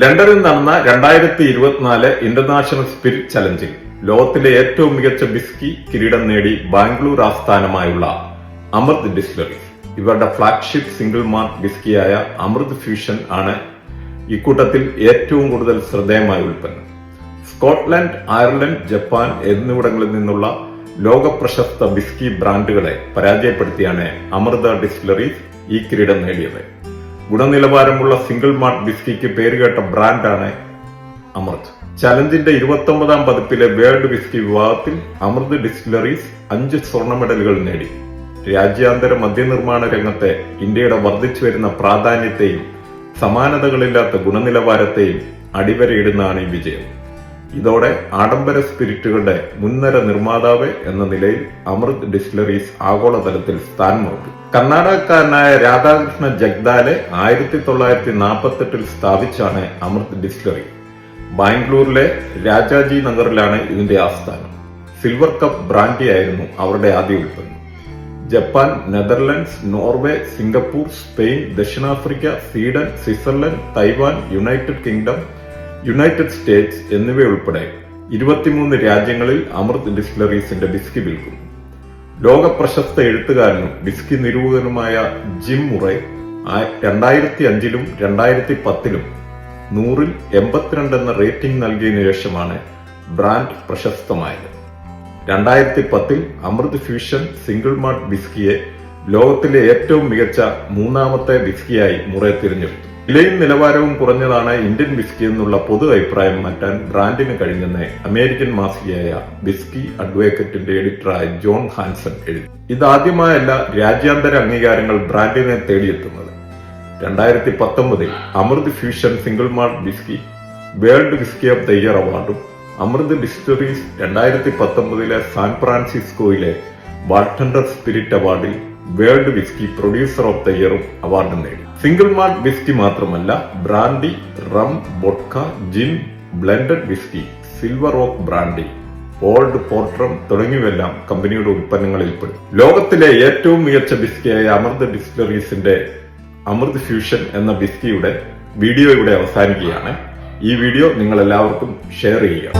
ലണ്ടനിൽ നടന്ന രണ്ടായിരത്തി ഇരുപത്തിനാല് ഇന്റർനാഷണൽ സ്പിരിറ്റ് ചലഞ്ചിൽ ലോകത്തിലെ ഏറ്റവും മികച്ച ബിസ്കി കിരീടം നേടി ബാംഗ്ലൂർ ആസ്ഥാനമായുള്ള അമൃത് ഡിസ്ലറി ഇവരുടെ ഫ്ളാഗ്ഷിപ്പ് സിംഗിൾ മാർക്ക് ബിസ്കിയായ അമൃത് ഫ്യൂഷൻ ആണ് ഇക്കൂട്ടത്തിൽ ഏറ്റവും കൂടുതൽ ശ്രദ്ധേയമായ ഉൽപ്പന്നം. സ്കോട്ട്ലൻഡ് അയർലൻഡ് ജപ്പാൻ എന്നിവിടങ്ങളിൽ നിന്നുള്ള ലോക പ്രശസ്ത ബിസ്കി ബ്രാൻഡുകളെ പരാജയപ്പെടുത്തിയാണ് അമൃത ഡിസ്റ്റിലറീസ് ഈ കിരീടം നേടിയത്. ഗുണനിലവാരമുള്ള സിംഗിൾ മാർട്ട് വിസ്കിക്ക് പേരുകേട്ട ബ്രാൻഡാണ് അമൃത്. ചലഞ്ചിന്റെ ഇരുപത്തി ഒമ്പതാം പതിപ്പിലെ വേൾഡ് വിസ്കി വിഭാഗത്തിൽ അമൃത് ഡിസ്റ്റിലറീസ് അഞ്ച് സ്വർണ മെഡലുകൾ നേടി. രാജ്യാന്തര മദ്യനിർമ്മാണ രംഗത്തെ ഇന്ത്യയുടെ വർദ്ധിച്ചു വരുന്ന പ്രാധാന്യത്തെയും സമാനതകളില്ലാത്ത ഗുണനിലവാരത്തെയും അടിവരയിടുന്നതാണ് ഈ വിജയം. ഇതോടെ ആഡംബര സ്പിരിറ്റുകളുടെ മുൻനിര നിർമ്മാതാവ് എന്ന നിലയിൽ അമൃത് ഡിസ്റ്റിലറീസ് ആഗോളതലത്തിൽ സ്ഥാനമുറപ്പി കർണാടകക്കാരനായ രാധാകൃഷ്ണ ജഗ്ദാലെ ആയിരത്തി തൊള്ളായിരത്തി നാൽപ്പത്തെട്ടിൽ സ്ഥാപിച്ചാണ് അമൃത് ഡിസ്റ്റിലറി. ബാംഗ്ലൂരിലെ രാജാജി നഗറിലാണ് ഇതിന്റെ ആസ്ഥാനം. സിൽവർ കപ്പ് ബ്രാൻഡി ആയിരുന്നു അവരുടെ ആദ്യ ഉൽപ്പന്നം. Japan Netherlands Norway Singapore Spain ദക്ഷിണാഫ്രിക്ക Sweden Switzerland Taiwan United Kingdom United States എന്നിവയുൾപ്പെടെ ഇരുപത്തിമൂന്ന് രാജ്യങ്ങളിൽ അമൃത് ഡിസ്റ്റിലറീസിന്റെ ബിസ്കി വിൽക്കുന്നു ലോക പ്രശസ്ത എഴുത്തുകാരനും ബിസ്കി നിരൂപകനുമായ ജിം മുറെ രണ്ടായിരത്തി അഞ്ചിലും രണ്ടായിരത്തി പത്തിലും നൂറിൽ എൺപത്തിരണ്ട് എന്ന റേറ്റിംഗ് നൽകിയതിനു ശേഷമാണ് ബ്രാൻഡ് പ്രശസ്തമായത്. രണ്ടായിരത്തി പത്തിൽ അമൃത് ഫ്യൂഷൻ സിംഗിൾ മാർട്ട് ബിസ്കിയെ ലോകത്തിലെ ഏറ്റവും മികച്ച മൂന്നാമത്തെ ബിസ്കിയായി മുറേ തിരഞ്ഞെടുത്തു. വിലയും നിലവാരവും കുറഞ്ഞതാണ് ഇന്ത്യൻ വിസ്കി എന്നുള്ള പൊതു അഭിപ്രായം മാറ്റാൻ ബ്രാൻഡിന് കഴിഞ്ഞെന്ന് അമേരിക്കൻ മാസികയായ വിസ്കി അഡ്വക്കേറ്റിന്റെ എഡിറ്ററായ ജോൺ ഹാൻസൺ എഴുതി. ഇതാദ്യമായല്ല രാജ്യാന്തര അംഗീകാരങ്ങൾ ബ്രാൻഡിനെ തേടിയെത്തുന്നത്. രണ്ടായിരത്തി പത്തൊമ്പതിൽ Amrut fusion single malt whisky world whisky of the year അവാർഡും അമൃത് ഡിസ്റ്ററീസ് രണ്ടായിരത്തി പത്തൊമ്പതിലെ സാൻ ഫ്രാൻസിസ്കോയിലെ bartender spirit അവാർഡിൽ world whisky producer of the ഇയറും award നേടി. സിംഗിൾ മാൾട്ട് വിസ്കി മാത്രമല്ല brandy rum vodka gin blended whisky silver oak brandy old port rum തുടങ്ങിയവെല്ലാം കമ്പനിയുടെ ഉൽപ്പന്നങ്ങളിൽ പെടും. ലോകത്തിലെ ഏറ്റവും മികച്ച ബിസ്കിയായ അമൃത് ഡിസ്റ്റിലറീസിന്റെ അമൃത് ഫ്യൂഷൻ എന്ന ബിസ്കിയുടെ വീഡിയോ ഇവിടെ അവസാനിക്കുകയാണ്. ഈ വീഡിയോ നിങ്ങൾ എല്ലാവർക്കും ഷെയർ ചെയ്യുക.